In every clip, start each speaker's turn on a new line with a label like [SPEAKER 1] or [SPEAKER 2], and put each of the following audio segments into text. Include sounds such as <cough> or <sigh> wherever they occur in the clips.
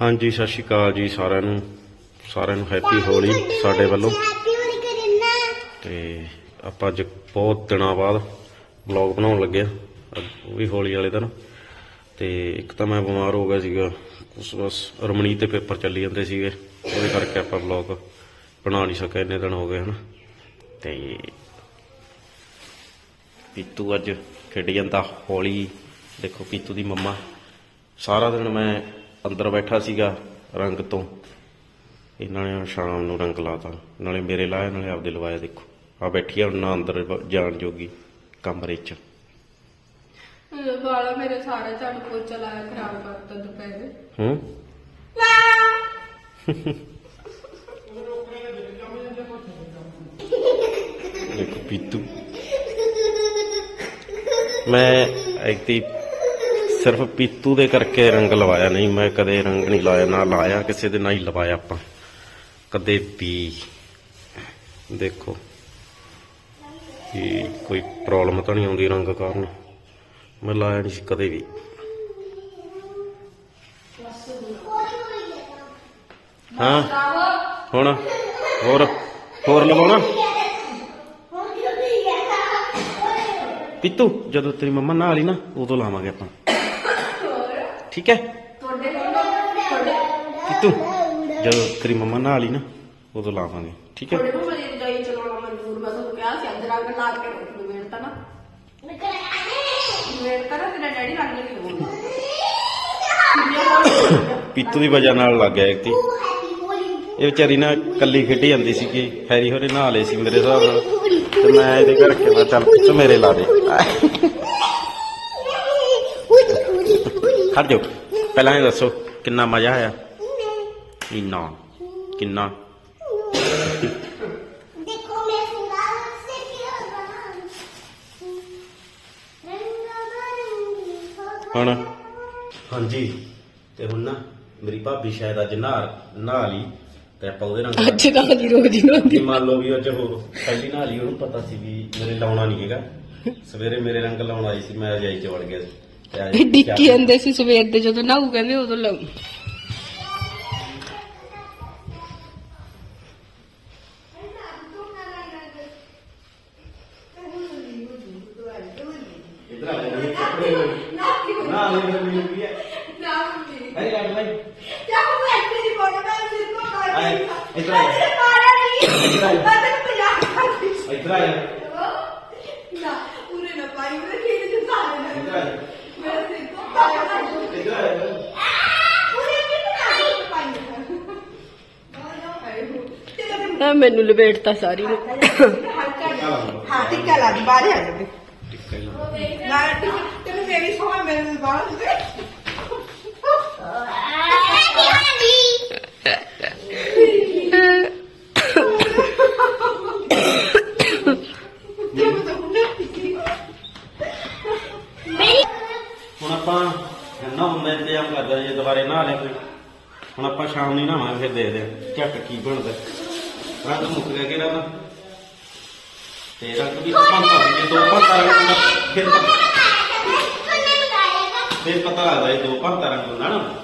[SPEAKER 1] ਹਾਂਜੀ ਸਤਿ ਸ਼੍ਰੀ ਅਕਾਲ ਜੀ ਸਾਰਿਆਂ ਨੂੰ। ਸਾਰਿਆਂ ਨੂੰ ਹੈਪੀ ਹੋਲੀ ਸਾਡੇ ਵੱਲੋਂ। ਤੇ ਆਪਾਂ ਅੱਜ ਬਹੁਤ ਦਿਨਾਂ ਬਾਅਦ ਵਲੌਗ ਬਣਾਉਣ ਲੱਗੇ ਉਹ ਵੀ ਹੋਲੀ ਵਾਲੇ ਦਿਨ। ਤੇ ਇੱਕ ਤਾਂ ਮੈਂ ਬਿਮਾਰ ਹੋ ਗਿਆ ਸੀਗਾ ਉਸ ਬਸ ਰਮਣੀ ਤੇ ਪੇਪਰ ਚੱਲੀ ਜਾਂਦੇ ਸੀਗੇ ਉਹਦੇ ਕਰਕੇ ਆਪਾਂ ਵਲੌਗ ਬਣਾ ਨਹੀਂ ਸਕੇ ਇੰਨੇ ਦਿਨ ਹੋ ਗਏ ਹਨ। ਤੇ ਪੀਤੂ ਅੱਜ ਖੇਡ ਜਾਂਦਾ ਹੋਲੀ। ਦੇਖੋ ਪੀਤੂ ਦੀ ਮੰਮਾ। ਸਾਰਾ ਦਿਨ ਮੈਂ ਅੰਦਰ ਬੈਠਾ ਸੀਗਾ ਰੰਗ ਤੋਂ। ਇਹਨਾਂ ਨੇ ਸ਼ਾਮ ਨੂੰ ਰੰਗ ਲਾਤਾ। ਨਾਲੇ ਮੇਰੇ ਲਾਇਆ ਨਾਲੇ ਆਪਦੇ ਲਵਾਇਆ ਦੇਖੋ। ਆ ਬੈਠੀ ਆ ਹੁਣ ਨਾ ਅੰਦਰ ਜਾਣ ਜੋਗੀ ਕਮਰੇ 'ਚ।
[SPEAKER 2] ਵਾਲਾ ਮੇਰੇ ਸਾਰੇ ਝਾੜੂ ਪੋਚਾ ਲਾਇਆ ਖਰਾਬ ਕਰਤਾ ਦੁਪਹਿਰੇ।
[SPEAKER 1] ਹੂੰ? ਦੇਖੋ ਪੀਤੂ। ਮੈਂ ਐਕਤੀ ਸਿਰਫ ਪੀਤੂ ਦੇ ਕਰਕੇ ਰੰਗ ਲਵਾਇਆ, ਨਹੀਂ ਮੈਂ ਕਦੇ ਰੰਗ ਨਹੀਂ ਲਾਇਆ, ਨਾ ਲਾਇਆ ਕਿਸੇ ਦੇ ਨਾਲ ਹੀ ਲਵਾਇਆ ਆਪਾਂ। ਕਦੇ ਵੀ। ਦੇਖੋ ਇਹ ਕੋਈ ਪ੍ਰੋਬਲਮ ਤਾਂ ਨਹੀਂ ਆਉਂਦੀ ਰੰਗ ਕਾਰਨ। ਮੈਂ ਲਾਇਆ ਨਹੀਂ ਸੀ ਕਦੇ ਵੀ। ਹਾਂ, ਹੁਣ, ਹੋਰ ਹੋਰ ਲਵਾਉਣਾ? ਪਿੱਤੂ, ਜਦੋਂ ਤੇਰੀ ਮੰਮਾ ਨਾਲ ਹੀ ਨਾ, ਉਦੋਂ ਲਾਵਾਂਗੇ ਆਪਾਂ। ਠੀਕ ਹੈ? ਪਿੱਤੂ ਜਦੋਂ ਤੇਰੀ ਮੰਮਾ ਨਾਲ ਹੀ ਨਾ ਉਦੋਂ ਲਾਵਾਂਗੇ ਠੀਕ ਹੈ?
[SPEAKER 2] ਤੁਹਾਡੇ ਨੂੰ ਮੇਰੀ ਰਜਾਈ ਚਲਾਉਣਾ ਮਨਜ਼ੂਰ ਮੈਂ ਤੁਹਾਨੂੰ ਕਿਹਾ ਸੀ ਅੱਜ ਰੰਗ ਲਾ ਕੇ ਰੱਖ ਵੇੜਤਾ ਨਾ। ਵੇੜਤਾ ਨਾ ਤੇਰਾ ਡੈਡੀ ਰੰਗ ਨਹੀਂ ਲਵਾਉਂਦਾ
[SPEAKER 1] ਪਿੱਤੂ ਦੀ ਵਜ੍ਹਾ ਨਾਲ ਲੱਗ ਗਿਆ ਇੱਕ ਤੀ ਇਹ ਵਿਚਾਰੀ ਨਾ ਕੱਲੀ ਖੇਡੀ ਜਾਂਦੀ ਸੀ ਕਿ ਹੈਰੀ ਹੋਰੇ ਨਹਾ ਲਏ ਸੀ ਮੇਰੇ ਹਿਸਾਬ ਨਾਲ। ਤੇ ਮੈਂ ਇਹਦੇ ਕਰਕੇ ਮੈਂ ਚੱਲ ਪਿੱਛੇ ਮੇਰੇ ਲਾ ਦੇ
[SPEAKER 3] ਹੋਲੀ ਹੋਲੀ ਹੋਲੀ
[SPEAKER 1] ਖੜ ਜਾਓ। ਪਹਿਲਾਂ ਇਹ ਦੱਸੋ ਕਿੰਨਾ ਮਜ਼ਾ ਆਇਆ? ਇੰਨਾ ਕਿੰਨਾ?
[SPEAKER 3] ਦੇਖੋ ਮੈਂ ਸਿੰਗਾਰ ਸੇ ਕਿਹਾ
[SPEAKER 1] ਹੁਣ? ਹਾਂਜੀ ਤੇ ਹੁਣ ਨਾ ਮੇਰੀ ਭਾਬੀ ਸ਼ਾਇਦ ਅੱਜ ਨਹਾ ਨਹਾ ਲਈ ਤੇ ਆਪਾਂ ਉਹਦੇ ਨਾਲ
[SPEAKER 2] ਅੱਜ ਕੱਲ ਦੀ ਰੋਜ਼ ਹੀ
[SPEAKER 1] ਜੇ ਮੰਨ ਲਓ ਵੀ ਅੱਜ ਉਹ ਪਹਿਲੀ ਨਹਾ ਲਈ ਉਹਨੂੰ ਪਤਾ ਸੀ ਵੀ ਮੇਰੇ ਲਾਉਣਾ ਨਹੀਂ ਹੈਗਾ। ਸਵੇਰੇ ਮੇਰੇ ਰੰਗ ਲਾਉਣ ਆਈ ਸੀ ਮੈਂ ਰਜਾਈ ਚ ਵੜ ਗਿਆ ਸੀ। ਅੱਜ
[SPEAKER 2] ਡਿੱਕੀ ਜਾਂਦੇ ਸੀ ਸਵੇਰ ਦੇ ਜਦੋਂ ਨਾਉ ਕਹਿੰਦੇ ਉਦੋਂ ਲਾਉ
[SPEAKER 1] ਇੱਧਰ ਆ ਇੱਧਰ ਆ ਜਾ ਇੱਧਰ ਆ ਜਾ ਇੱਧਰ ਆ ਜਾ ਇੱਧਰ ਆ ਜਾ
[SPEAKER 2] ਆ ਮੈਨੂੰ ਲਪੇਟਤਾ ਸਾਰੀ ਨੂੰ।
[SPEAKER 4] ਹਾਂ ਟਿੱਕਾ ਲਾ ਦੀ ਬਾਹਰ ਆ ਜਾਵੇ।
[SPEAKER 1] ਟਿੱਕਾ ਹੀ ਲਾ।
[SPEAKER 4] ਨਾ ਟਿੱਕਾ ਤੈਨੂੰ ਮੇਰੀ ਸੋਹਣਾ ਮੇਰੇ ਬਾਹਰ ਦੇ
[SPEAKER 1] ਹੁਣ ਆਪਾਂ ਨਾ ਹੁੰਦਾ ਇੰਤਜ਼ਾਮ ਕਰਦਾ ਜੇ ਦੁਬਾਰੇ ਨਹਾ ਲੈ ਕੋਈ। ਹੁਣ ਆਪਾਂ ਸ਼ਾਮ ਨੂੰ ਨਹਾਵਾਂਗੇ ਫਿਰ ਦੇਖਦੇ ਹਾਂ ਝੱਟ ਕੀ ਬਣਦਾ। ਰੰਗ ਮੁੱਕ ਗਿਆ ਕਿਹੜਾ ਉਹਦਾ ਤੇ ਰੰਗ ਵੀ ਪੰਤਾ ਜੇ ਦੋ ਪੰਤਾ ਰੰਗ ਹੁੰਦਾ ਫਿਰ ਪਤਾ- ਫਿਰ ਪਤਾ ਲੱਗਦਾ ਇਹ ਦੋ ਪੰਤਾ ਰੰਗ ਹੁੰਦਾ ਨਾ।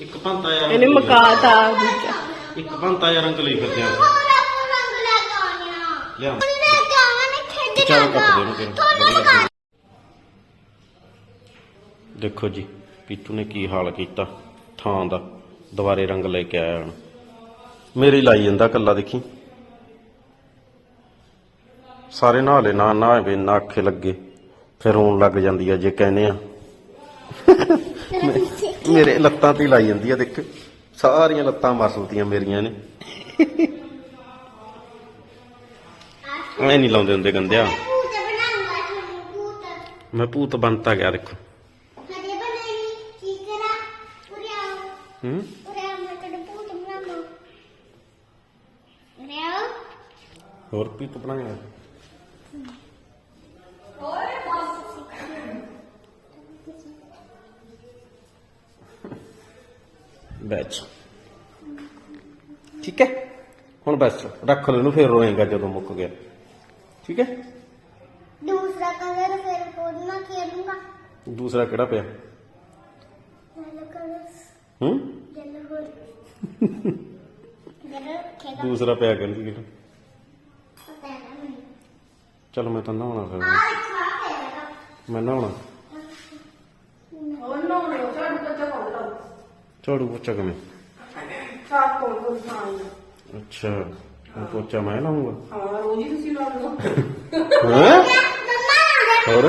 [SPEAKER 1] ਇੱਕ ਪੰਤਾ ਯਾਰ
[SPEAKER 2] ਇਹਨੇ ਮਕਾਤਾ ਦੂਜਾ।
[SPEAKER 1] ਇੱਕ ਪੰਤਾ ਯਾਰ ਰੰਗ ਲਈ ਫਿਰਦੇ ਆ। ਲਿਆ। ਚੱਲ ਕੱਟ ਦੇ ਇਹਨੂੰ ਫਿਰ ਦੇਖੋ ਜੀ ਪੀਤੂ ਨੇ ਕੀ ਹਾਲ ਕੀਤਾ ਥਾਂ ਦਾ ਦੁਬਾਰੇ ਰੰਗ ਲੈ ਕੇ ਆਇਆ ਹੁਣ ਮੇਰੀ ਲਾਈ ਜਾਂਦਾ ਕੱਲਾ ਦੇਖੀ। ਸਾਰੇ ਨਹਾਲੇ ਨਾ ਨਹਾਵੇ ਨਾ ਅੱਖੇ ਲੱਗੇ। ਫਿਰ ਰੋਣ ਲੱਗ ਜਾਂਦੀ ਆ ਜੇ ਕਹਿੰਦੇ ਆ। ਮੇਰੇ ਲੱਤਾਂ ਤੇ ਲਾਈ ਜਾਂਦੀ ਆ ਦੇਖ। ਸਾਰੀਆਂ ਲੱਤਾਂ ਮਸਲਤੀਆਂ ਮੇਰੀਆਂ ਨੇ। ਐ ਨਹੀਂ ਲਾਉਂਦੇ ਹੁੰਦੇ ਗੰਦਿਆ। ਮੈਂ ਭੂਤ ਬਣਤਾ ਗਿਆ ਦੇਖੋ। ਹੂੰ? ਹੋਰ ਵੀ ਕਪੜਾ ਹੈ ਬੈਠ। ਠੀਕ ਹੈ? ਹੁਣ ਬਸ ਰੱਖ ਲੈ ਨੂੰ ਫਿਰ ਰੋਏਗਾ ਜਦੋਂ ਮੁੱਕ ਗਿਆ। ਠੀਕ ਹੈ?
[SPEAKER 3] ਦੂਸਰਾ ਕਲਰ ਫਿਰ ਕੋਡ ਨਾ
[SPEAKER 1] ਦੂਸਰਾ ਕਿਹੜਾ ਪਿਆ?
[SPEAKER 3] ਯੈਲੋ ਕਲਰ
[SPEAKER 1] ਹੂੰ?
[SPEAKER 3] ਯੈਲੋ ਹੋਰ। <laughs> ਯੈਲੋ ਖੇਡਾ।
[SPEAKER 1] ਦੂਸਰਾ ਪਿਆ ਕਰ
[SPEAKER 3] ਕਿਹੜਾ?
[SPEAKER 1] ਚਲ ਮੈਂ ਤਾਂ ਨਹਾਉਣਾ ਫਿਰ। ਮੈਂ ਨਹਾਉਣਾ।
[SPEAKER 2] ਉਹ ਨਹਾਉਣੇ ਉਹ ਸਾਡੇ ਬੱਚਾ ਕੋਲ ਲਾ
[SPEAKER 1] ਝਾੜੂ ਪੋਚਾ ਕਿਵੇਂ?
[SPEAKER 2] ਸਾਫ਼ ਕੋਲ ਕੋਲ ਖਾਣ
[SPEAKER 1] ਅੱਛਾ ਹੁਣ ਪੋਚਾ ਮੈਂ ਲਾਉਂਗਾ
[SPEAKER 2] ਹਾਂ ਰੋਜ਼ ਹੀ ਤੁਸੀਂ ਲਾ ਲਓ।
[SPEAKER 1] ਹੈ? ਹੋਰ?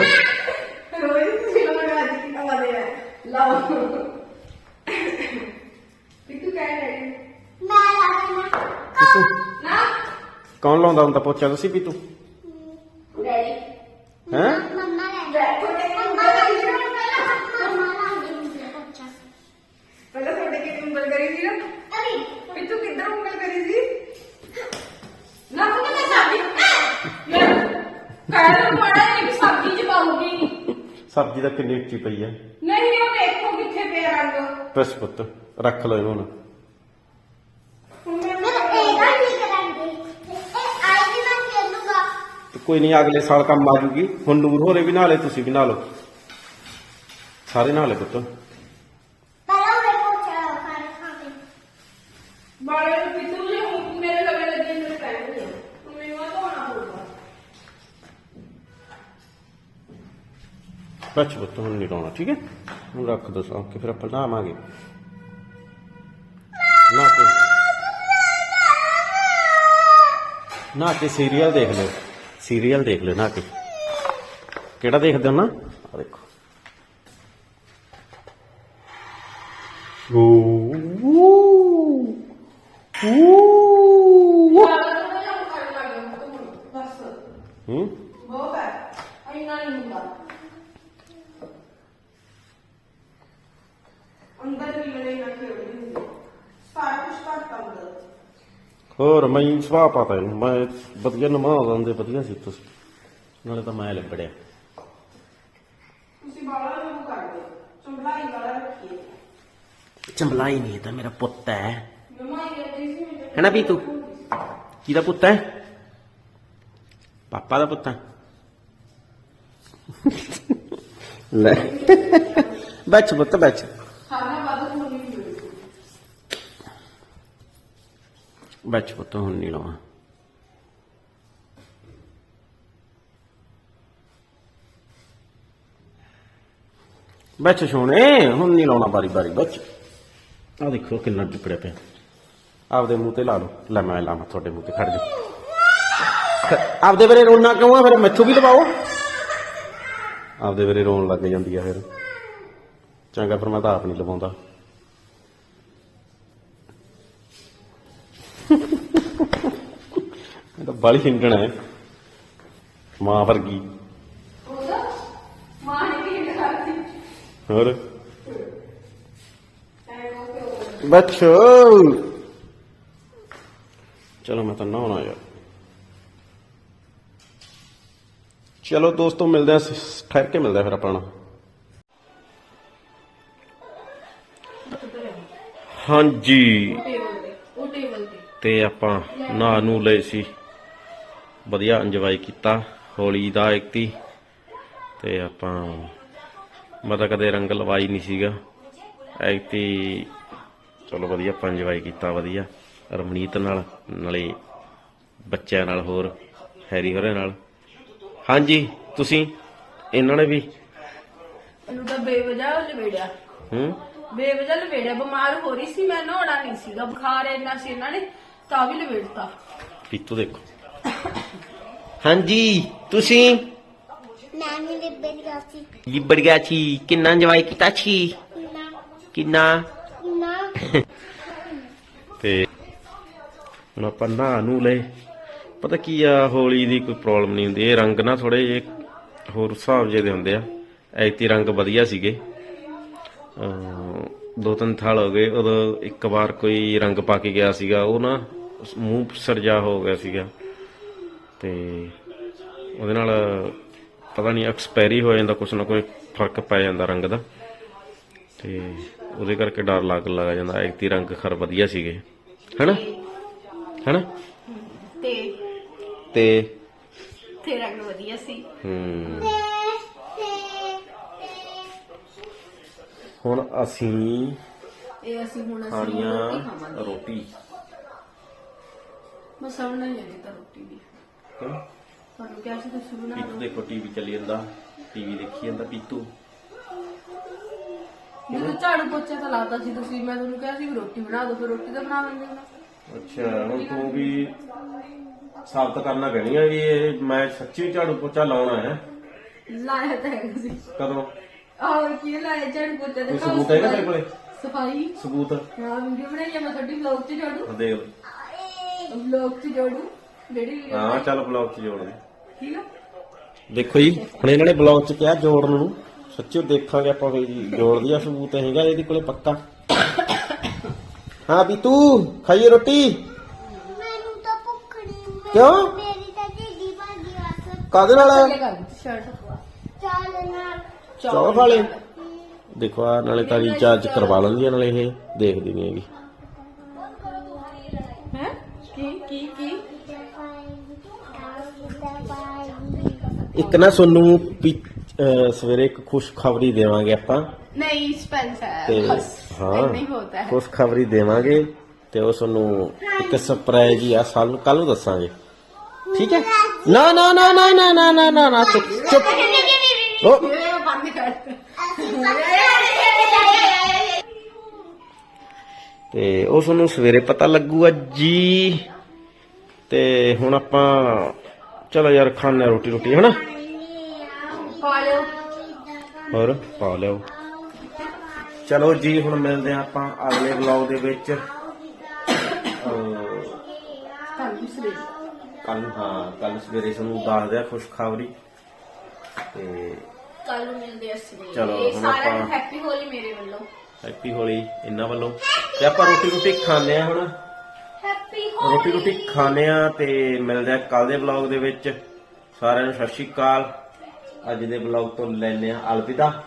[SPEAKER 2] ਰੋਜ਼ ਹੀ ਤੁਸੀਂ ਲਾ ਅੱਜ ਕੀ ਕਮਾਦੇ ਆ। ਲਾਓ। ਕਿੱਥੇ ਕਹਿ ਰਹੇ
[SPEAKER 3] ਮੈਂ ਲਾ ਦੇਣਾ
[SPEAKER 1] ਪੀਤੂ।
[SPEAKER 2] ਨਾ।
[SPEAKER 1] ਕੌਣ ਲਾਉਂਦਾ ਹੁੰਦਾ ਪੋਚਾ? ਤੁਸੀਂ ਪੀਤੂ।
[SPEAKER 2] ਡੈਡੀ
[SPEAKER 1] ਹੈ
[SPEAKER 3] ਮੰਮਾ ਲੈ
[SPEAKER 2] ਡੈਡੀ ਤੁਹਾਡੇ
[SPEAKER 3] ਮੰਮਾ ਲੈ ਮੰਮਾ ਲਾ ਦੇ ਬੱਚਾ
[SPEAKER 2] ਪਹਿਲਾਂ ਤੁਹਾਡੇ ਕੀ ਉਂਗਲ ਕਰੀ ਸੀ ਨਾ
[SPEAKER 3] ਅਰੇ
[SPEAKER 2] ਪਿੱਤੂ ਕਿੱਧਰ ਉਂਗਲ ਕਰੀ ਸੀ ਨਾ ਤੂੰ ਤਾਂ ਸਾਡੀ ਯਾਰ ਕਹਿ ਮਾੜਾ ਇੱਕ ਸਬਜ਼ੀ ਚ ਪਾਉਂਗੀ
[SPEAKER 1] ਸਬਜ਼ੀ ਤਾਂ ਕਿੰਨੀ ਉੱਚੀ ਪਈ ਹੈ
[SPEAKER 2] ਨਹੀਂ ਉਹ ਦੇਖੋ ਕਿੱਥੇ ਪਿਆ ਰੰਗ।
[SPEAKER 1] ਬਸ ਪੁੱਤ ਰੱਖ ਲਓ ਇਹਨੂੰ ਹੁਣ।
[SPEAKER 2] ਹੁਣ ਮੈਂ
[SPEAKER 3] ਮੈਂ ਇਹਦਾ ਠੀਕ ਕਰਾਂਗੀ ਇਹ ਆਈ ਵੀ ਮੈਂ ਖੇਲੂਗਾ।
[SPEAKER 1] ਤੇ ਕੋਈ ਨਹੀਂ ਅਗਲੇ ਸਾਲ ਕੰਮ ਆ ਜੂਗੀ। ਹੁਣ ਨੂਰ ਹੋਰੇ ਵੀ ਨਾਲੇ ਤੁਸੀਂ ਵੀ ਨਾਲੋ। ਸਾਰੇ ਨਾਲੇ ਪੁੱਤ
[SPEAKER 3] ਪਹਿਲਾਂ ਉਹ ਪੋਚਾ ਖਾਣ ਖਾਂਦੇ
[SPEAKER 2] ਬਾਲੇ ਨੂੰ ਪਿੱਤੂ ਜੇ ਹੁਣ ਮੇਰੇ ਲਵੇ ਲੱਗੇ ਮੇਰੇ ਟਾਈਮ ਨਹੀਂ ਹੁਣ ਮੈਨੂੰ ਆ ਧੋਣਾ ਪਊਗਾ
[SPEAKER 1] ਬੱਚ ਪੁੱਤ, ਹੁਣ ਨਹੀਂ ਲਾਉਣਾ, ਠੀਕ ਹੈ? ਹੁਣ ਰੱਖ ਦੋ ਸਾਂ, ਕੇ ਫਿਰ ਆਪਾਂ ਨਹਾਵਾਂਗੇ ਨਾ ਕੇ ਨਾ ਕੇ ਸੀਰੀਅਲ ਦੇਖ ਲਓ। ਸੀਰੀਅਲ ਦੇਖ ਲਿਓ, ਨਾ ਕੇ। ਕਿਹੜਾ ਦੇਖਦੇ ਹੋ ਨਾ? ਆ ਦੇਖੋ। ਓ ਓ
[SPEAKER 2] ਜ਼ਿਆਦਾ ਥੋੜਾ ਜਿਹਾ ਕਰਨ ਲੱਗ ਗਿਆ ਹੁਣ ਬਸ
[SPEAKER 1] ਹੂੰ
[SPEAKER 2] ਬਹੁਤ ਹੈ ਇੰਨਾ ਨਹੀਂ ਹੁੰਦਾ ਅੰਦਰ ਵੀ ਲੜੇ ਨਾ ਖੇਡਦੇ ਹੁੰਦੇ ਸਾਰਾ ਕੁਝ ਘੱਟ ਆਉਂਦਾ
[SPEAKER 1] ਹੋਰ ਮੈਂ ਸੁਭਾਅ ਪਤਾ ਇਹਨੂੰ। ਮੈਂ ਵਧੀਆ ਨਮਾਜ਼ ਆਉਂਦੇ ਵਧੀਆ ਸੀ ਤੁਸੀਂ ਨਾਲੇ ਤਾਂ ਮੈਂ ਲਿਬੜਿਆ।
[SPEAKER 2] ਤੁਸੀਂ ਬਾਲਾ ਨੂੰ ਕਰਦੇ। ਚੰਬਲਾਈ ਵਾਲਾ ਰੱਖੀਏ
[SPEAKER 1] ਚੰਬਲਾਈ ਨਹੀਂ ਇਹ ਤਾਂ ਮੇਰਾ ਪੁੱਤ ਹੈ।
[SPEAKER 2] ਸੀ
[SPEAKER 1] ਹੈ ਨਾ ਵੀ ਤੂੰ ਕਿਹਦਾ ਪੁੱਤ ਹੈ? ਪਾਪਾ ਦਾ ਪੁੱਤ ਹੈ। ਲੈ। ਬੱਚ ਪੁੱਤ ਬੱਚ
[SPEAKER 2] ਖਾਣਾ ਬਾਦ ਨੂੰ ਨਹੀਂ ਮਿਲਦੀ
[SPEAKER 1] ਬੱਚ ਪੁੱਤ ਹੁਣ ਨਹੀਂ ਲਾਉਣਾ ਬੱਚ ਸੋਹਣੇ ਹੁਣ ਨਹੀਂ ਲਾਉਣਾ ਬਾਰੀ ਬਾਰੀ ਬੱਚ ਆ ਦੇਖੋ ਕਿੰਨਾ ਟੁਕੜਿਆ ਪਿਆ। ਆਪਦੇ ਮੂੰਹ ਤੇ ਲਾ ਲਓ। ਲੈ ਮੈਂ ਲਾਵਾਂ ਤੁਹਾਡੇ ਮੂੰਹ ਤੇ ਖੜ ਜਾ। ਆਪਦੇ ਵੇਰੇ ਰੋਣਾ ਕਿਉਂ ਆ? ਫਿਰ ਮੈਥੋਂ ਵੀ ਲਵਾਓ ਆਪਦੇ ਵੇਰੇ ਰੋਣ ਲੱਗ ਜਾਂਦੀ ਆ ਫਿਰ। ਚੰਗਾ ਫਿਰ ਮੈਂ ਤਾਂ ਆਪ ਨਹੀਂ ਲਵਾਉਂਦਾ। ਬਾਲੀ ਹਿੰਡਣਾ ਹੈ। ਮਾਂ ਵਰਗੀ।
[SPEAKER 2] ਨੇ
[SPEAKER 1] ਹੋਰ? ਬੱਚੋ। ਚਲੋ ਮੈਂ ਤਾਂ ਨਹਾਉਣਾ ਯਾਰ। ਚਲੋ ਦੋਸਤੋ ਮਿਲਦੇ ਆ ਠਹਿਰ ਕੇ ਮਿਲਦੇ ਆ ਫਿਰ ਆਪਾਂ ਨੂੰ ਹਾਂਜੀ।
[SPEAKER 2] ਤੇ ਉਹ ਟੇਬਲ ਤੇ।
[SPEAKER 1] ਤੇ ਆਪਾਂ ਨਹਾ ਨੂੰ ਲਏ ਸੀ। ਵਧੀਆ ਇੰਜੋਏ ਕੀਤਾ ਹੋਲੀ ਦਾ ਇਕਤੀ ਤੇ। ਆਪਾਂ ਮੈਂ ਤਾਂ ਕਦੇ ਰੰਗ ਲਵਾਈ ਨਹੀਂ ਸੀਗਾ। ਐਕਤੀ ਚਲੋ ਵਧੀਆ ਆਪਾਂ ਇੰਜੋਏ ਕੀਤਾ ਵਧੀਆ। ਰਮਣੀਤ ਨਾਲ ਨਾਲੇ ਬੱਚਿਆਂ ਨਾਲ ਹੋਰ ਹੈਰੀ ਹੋਰਾਂ ਨਾਲ। ਹਾਂਜੀ ਤੁਸੀਂ? ਇਹਨਾਂ ਨੇ ਵੀ?
[SPEAKER 2] ਇਹਨੂੰ ਤਾਂ ਬੇਵਜ੍ਹਾ ਲਵੇੜਿਆ
[SPEAKER 1] ਹੂੰ?
[SPEAKER 2] ਬੇਵਜ੍ਹਾ ਲਵੇੜਿਆ ਬਿਮਾਰ ਹੋ ਰਹੀ ਸੀ ਮੈਂ ਨਹਾਉਣਾ ਨਹੀਂ ਸੀਗਾ ਬੁਖਾਰ ਇੰਨਾ ਸੀ ਇਹਨਾਂ ਨੇ ਤਾਂ ਵੀ ਲਵੇੜਤਾ
[SPEAKER 1] ਪੀਤੂ ਦੇਖੋ। ਹਾਂਜੀ ਤੁਸੀਂ?
[SPEAKER 3] ਮੈਂ ਨਹੀਂ ਲਿਬੇ ਗਿਆ ਸੀ।
[SPEAKER 1] ਲਿਬੜ ਗਿਆ ਸੀ। ਕਿੰਨਾ ਇੰਜੋਏ ਕੀਤਾ ਸੀ? ਕਿੰਨਾ?
[SPEAKER 3] ਨਾ
[SPEAKER 1] ਤੇ ਹੁਣ ਆਪਾਂ ਨਹਾ ਨੂੰ ਲਏ। ਪਤਾ ਕੀ ਆ ਹੋਲੀ ਦੀ ਕੋਈ ਪ੍ਰੋਬਲਮ ਨਹੀਂ ਹੁੰਦੀ। ਇਹ ਰੰਗ ਨਾ ਥੋੜੇ ਜਿਹੇ ਹੋਰ ਹਿਸਾਬ ਜਿਹੇ ਦੇ ਹੁੰਦੇ ਆ। ਐਤੀ ਰੰਗ ਵਧੀਆ ਸੀਗੇ। ਦੋ ਤਿੰਨ ਥਾਲ ਹੋ ਗਏ। ਉਦੋਂ ਇੱਕ ਵਾਰ ਕੋਈ ਰੰਗ ਪਾ ਕੇ ਗਿਆ ਸੀਗਾ। ਉਹ ਨਾ ਮੂੰਹ ਸਰਜਾ ਹੋ ਗਿਆ ਸੀਗਾ। ਤੇ ਉਹਦੇ ਨਾਲ ਪਤਾ ਨਹੀਂ ਐਕਸਪਾਇਰੀ ਹੋ ਜਾਂਦਾ ਕੁਛ ਨਾ ਕੋਈ ਫ਼ਰਕ ਪੈ ਜਾਂਦਾ ਰੰਗ ਦਾ। ਤੇ ਉਹਦੇ ਕਰਕੇ ਡਰ ਲੱਗ ਲੱਗ ਜਾਂਦਾ ਐਕਤੀ ਰੰਗ ਖਰ ਵਧੀਆ ਸੀਗੇ। ਹੈਨਾ? ਹੈਨਾ?
[SPEAKER 2] ਤੇ
[SPEAKER 1] ਤੇ
[SPEAKER 2] ਤੇ ਰੰਗ ਵਧੀਆ ਸੀ।
[SPEAKER 1] ਹੁਣ ਅਸੀਂ
[SPEAKER 2] ਇਹ ਅਸੀਂ ਹੁਣ ਅਸੀਂ ਰੋਟੀ ਖਾਵਾਂਗੇ।
[SPEAKER 1] ਰੋਟੀ।
[SPEAKER 2] ਮੈਂ ਨਹੀਂ ਲੈਣੀ ਤਾਂ ਰੋਟੀ ਵੀ।
[SPEAKER 1] ਕਿਉਂ
[SPEAKER 2] ਤੁਹਾਨੂੰ ਕਿਹਾ ਸੀ ਤੁਸੀਂ ਬਣਾ
[SPEAKER 1] ਪੀਤੂ ਦੇਖੋ ਟੀਵੀ ਚੱਲੀ ਜਾਂਦਾ ਟੀਵੀ ਦੇਖੀ ਜਾਂਦਾ ਪੀਤੂ।
[SPEAKER 2] ਜਦੋਂ ਝਾੜੂ ਪੋਚਾ ਤਾਂ ਲਾਤਾ ਸੀ ਤੁਸੀਂ ਮੈਂ ਤੁਹਾਨੂੰ ਕਿਹਾ ਸੀ ਵੀ ਰੋਟੀ ਬਣਾ ਦਿਓ ਫਿਰ ਰੋਟੀ ਤਾਂ ਬਣਾ ਲੈਂਦੇ ਹੋ।
[SPEAKER 1] ਅੱਛਾ ਹੁਣ ਤੂੰ ਵੀ ਸਾਬਤ ਕਰਨਾ ਪੈਣੀ ਆ ਵੀ ਇਹ ਮੈਂ ਸੱਚੀ ਝਾੜੂ ਪੋਚਾ ਲਾਉਣਾ ਹੈ।
[SPEAKER 2] ਲਾਇਆ ਤਾਂ ਹੈਗਾ ਸੀ।
[SPEAKER 1] ਕਦੋਂ?
[SPEAKER 2] ਔਰ ਕੀ ਲਾਇਆ ਝਾੜੂ ਪੋਚਾ
[SPEAKER 1] ਕੋਈ
[SPEAKER 2] ਤੇ
[SPEAKER 1] ਸਬੂਤ ਹੈਗਾ ਤੇਰੇ ਕੋਲੇ?
[SPEAKER 2] ਸਫ਼ਾਈ?
[SPEAKER 1] ਸਬੂਤ?
[SPEAKER 2] ਹਾਂ ਵੀਡੀਓ ਬਣਾਈ ਆ ਮੈਂ ਤੁਹਾਡੀ ਵਲੌਗ 'ਚ
[SPEAKER 1] ਆ ਦੇਖ।
[SPEAKER 2] ਵਲੌਗ 'ਚ ਝਾੜੂ। ਜਿਹੜੀ
[SPEAKER 1] ਹਾਂ ਚੱਲ ਬਲੌਗ 'ਚ ਜੋੜ ਦੇ।
[SPEAKER 2] ਠੀਕ ਆ
[SPEAKER 1] ਦੇਖੋ ਜੀ ਹੁਣ ਇਹਨਾਂ ਨੇ ਬਲੌਗ 'ਚ ਕਿਹਾ ਜੋੜਨ ਨੂੰ। ਸੱਚੀ ਦੇਖਾਂਗੇ ਆਪਾਂ ਵੀ ਜੀ ਜੋੜ ਦਿਆ ਸਬੂਤ ਹੈਗਾ ਇਹਦੇ ਕੋਲੇ ਪੱਕਾ। ਹਾਂ ਵੀ ਤੂੰ ਖਾਈਏ ਰੋਟੀ?
[SPEAKER 3] ਮੈਨੂੰ ਤਾਂ ਭੁੱਖ ਨਹੀਂ
[SPEAKER 1] ਕਿਉਂ?
[SPEAKER 3] ਮੇਰੀ ਤਾਂ ਢਿੱਡੀ ਭਾਜੀ ਵਾਸਤੇ
[SPEAKER 1] ਕਾਦੇ ਨਾਲ
[SPEAKER 2] ਕਰ ਸ਼ਰਟ
[SPEAKER 3] ਚਾਲ ਨਾਲ।
[SPEAKER 1] ਚੌਲ ਦੇਖੋ ਆ ਨਾਲੇ ਤਾਂ ਰੀਚਾਰਜ ਕਰਵਾ ਲੈਂਦੀ ਆ ਨਾਲੇ ਇਹ ਦੇਖਦੀ ਨਹੀਂ ਹੈਗੀ। ਇੱਕ ਨਾ ਤੁਹਾਨੂੰ ਪੀ- ਅਹ ਸਵੇਰੇ ਇੱਕ ਖੁਸ਼ਖਬਰੀ ਦੇਵਾਂਗੇ ਆਪਾਂ।
[SPEAKER 2] ਨਹੀਂ ਹੋਤਾ ਹੈ।
[SPEAKER 1] ਖੁਸ਼ਖਬਰੀ ਦੇਵਾਂਗੇ ਤੇ ਉਹ ਤੁਹਾਨੂੰ ਇੱਕ ਸਰਪ੍ਰਾਈਜ਼ ਹੀ ਆ ਸਾਲ ਨੂੰ ਕੱਲ ਨੂੰ ਦੱਸਾਂਗੇ। ਠੀਕ ਹੈ? ਨਾ ਨਾ ਨਾ ਨਾ ਨਾ ਨਾ ਨਾ ਨਾ ਨਾ ਚੁੱਪ ਚੁੱਪ। ਉਹ ਤੇ ਉਹ ਤੁਹਾਨੂੰ ਸਵੇਰੇ ਪਤਾ ਲੱਗੂਗਾ ਜੀ। ਤੇ ਹੁਣ ਆਪਾਂ ਚਲੋ ਯਾਰ ਖਾਣੇ ਰੋਟੀ ਰੋਟੀ ਹਨਾ?
[SPEAKER 2] ਪਾ ਲਿਓ।
[SPEAKER 1] ਹੋਰ ਪਾ ਲਿਓ। ਚਲੋ ਜੀ ਹੁਣ ਮਿਲਦੇ ਆ ਆਪਾਂ ਅਗਲੇ ਵਲੌਗ ਦੇ ਵਿੱਚ।
[SPEAKER 2] ਕੱਲ
[SPEAKER 1] ਹਾਂ ਕੱਲ ਸਵੇਰੇ ਤੁਹਾਨੂੰ ਦੱਸਦੇ ਆ ਖੁਸ਼ਖਬਰੀ। ਤੇ
[SPEAKER 2] ਕੱਲ ਮਿਲਦੇ ਅਸੀਂ
[SPEAKER 1] ਚਲੋ, ਹੁਣ ਆਪਾਂ-
[SPEAKER 2] ਹੈਪੀ ਹੋਲੀ ਮੇਰੇ ਵੱਲੋਂ।
[SPEAKER 1] ਹੈਪੀ ਹੋਲੀ ਇਹਨਾਂ ਵੱਲੋਂ। ਤੇ ਆਪਾਂ ਰੋਟੀ ਰੋਟੀ ਖਾਣੇ ਆ ਹੁਣ ਰੋਟੀ ਰੋਟੀ ਖਾਣੇ ਆ ਤੇ ਮਿਲਦੇ ਆ ਕੱਲ ਦੇ ਵਲੌਗ ਦੇ ਵਿੱਚ। ਸਾਰਿਆਂ ਨੂੰ ਸਤਿ ਸ਼੍ਰੀ ਅਕਾਲ। ਅੱਜ ਦੇ ਵਲੌਗ ਤੋਂ ਲੈਣੇ ਆ ਅਲਵਿਦਾ।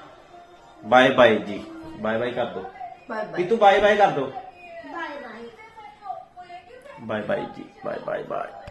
[SPEAKER 1] ਬਾਏ ਬਾਏ ਜੀ। ਬਾਏ ਬਾਏ ਕਰ ਦੋ।
[SPEAKER 2] ਬਾਏ
[SPEAKER 1] ਵੀ ਤੂੰ ਬਾਏ ਬਾਏ ਕਰ ਦੋ।
[SPEAKER 3] ਬਾਏ ਬਾਏ
[SPEAKER 1] ਬਾਏ ਬਾਏ ਜੀ। Bye bye bye